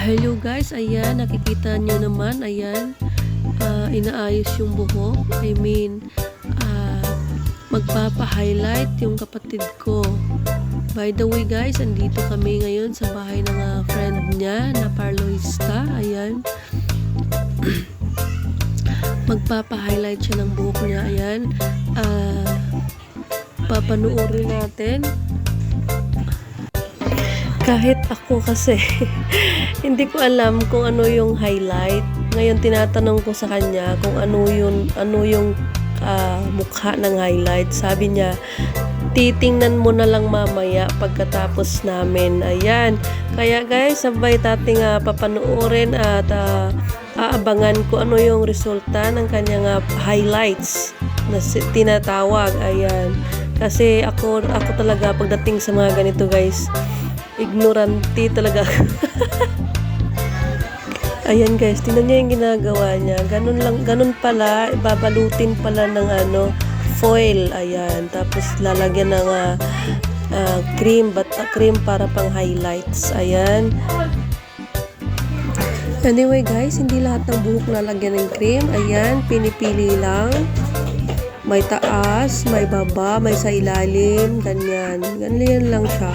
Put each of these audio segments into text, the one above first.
Hello guys, ayan, nakikita nyo naman, ayan, ah, inaayos yung buhok. I mean, ah, magpapa-highlight yung kapatid ko. By the way guys, andito kami ngayon sa bahay ng ah, friend niya na parloista. Ayan. Magpapa-highlight siya ng buhok niya. Ayan. Ah, papanuorin natin. Kahit ako kasi, hindi ko alam kung ano yung highlight. Ngayon tinatanong ko sa kanya kung ano yung ano yung ah, mukha ng highlight. Sabi niya, titingnan mo na lang mamaya pagkatapos namin. Ayan. Kaya guys, sabay tating uh, papanuorin at ah, aabangan ko ano yung resulta ng kanyang ah, highlights na tinatawag. Ayan. Kasi ako ako talaga pagdating sa mga ganito guys, ignorante talaga. Ayan guys, tingnan niyo yung ginagawa niya. Ganun lang, ganun pala, babalutin pala ng ano, foil. Ayan, tapos lalagyan ng ah, ah, cream, but cream para pang highlights. Ayan. Anyway guys, hindi lahat ng buhok lalagyan ng cream. Ayan, pinipili lang. May taas, may baba, may sa ilalim, ganyan. Ganyan lang siya.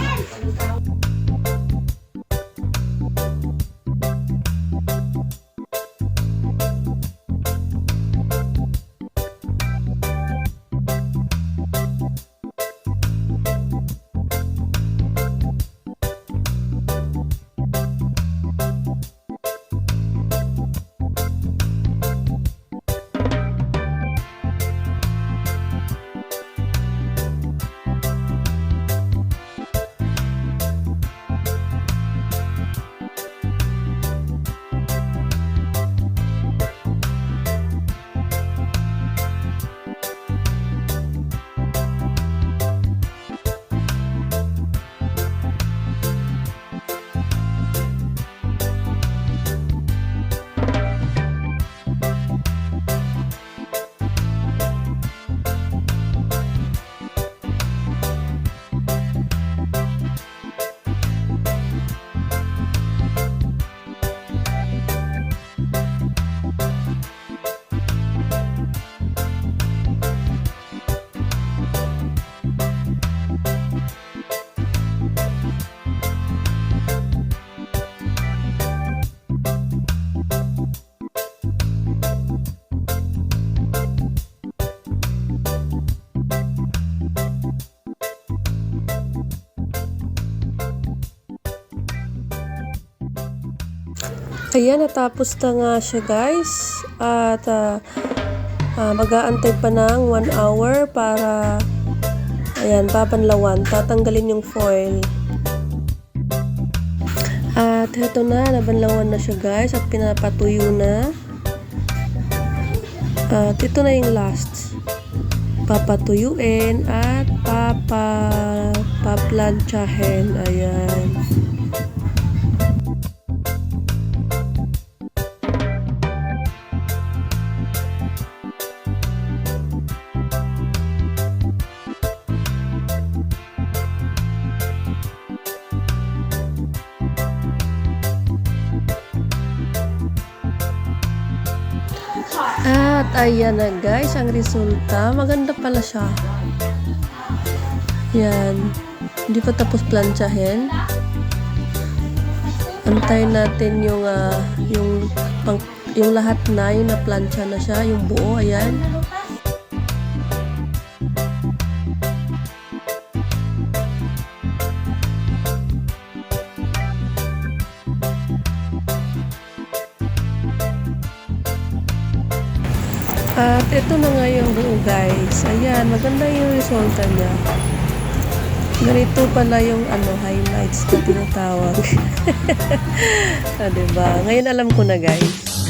Ayan, natapos na nga siya guys. At ah, ah, mag-aantay pa ng 1 hour para ayan, papanlawan. Tatanggalin yung foil. At heto na, nabanlawan na siya guys at pinapatuyo na. At ito na yung last. Papatuyuin at papa paplantsahin. Ayan. At ayan na guys, ang resulta. Maganda pala siya. Yan. Hindi pa tapos plantsahin. Antayin natin yung ah, yung pang, yung lahat na yung na-plancha na siya, yung buo, ayan. At ito na nga yung buo guys. Ayan, maganda yung resulta niya. Ganito pala yung ano, highlights na tinatawag. ah, diba? Ngayon alam ko na guys.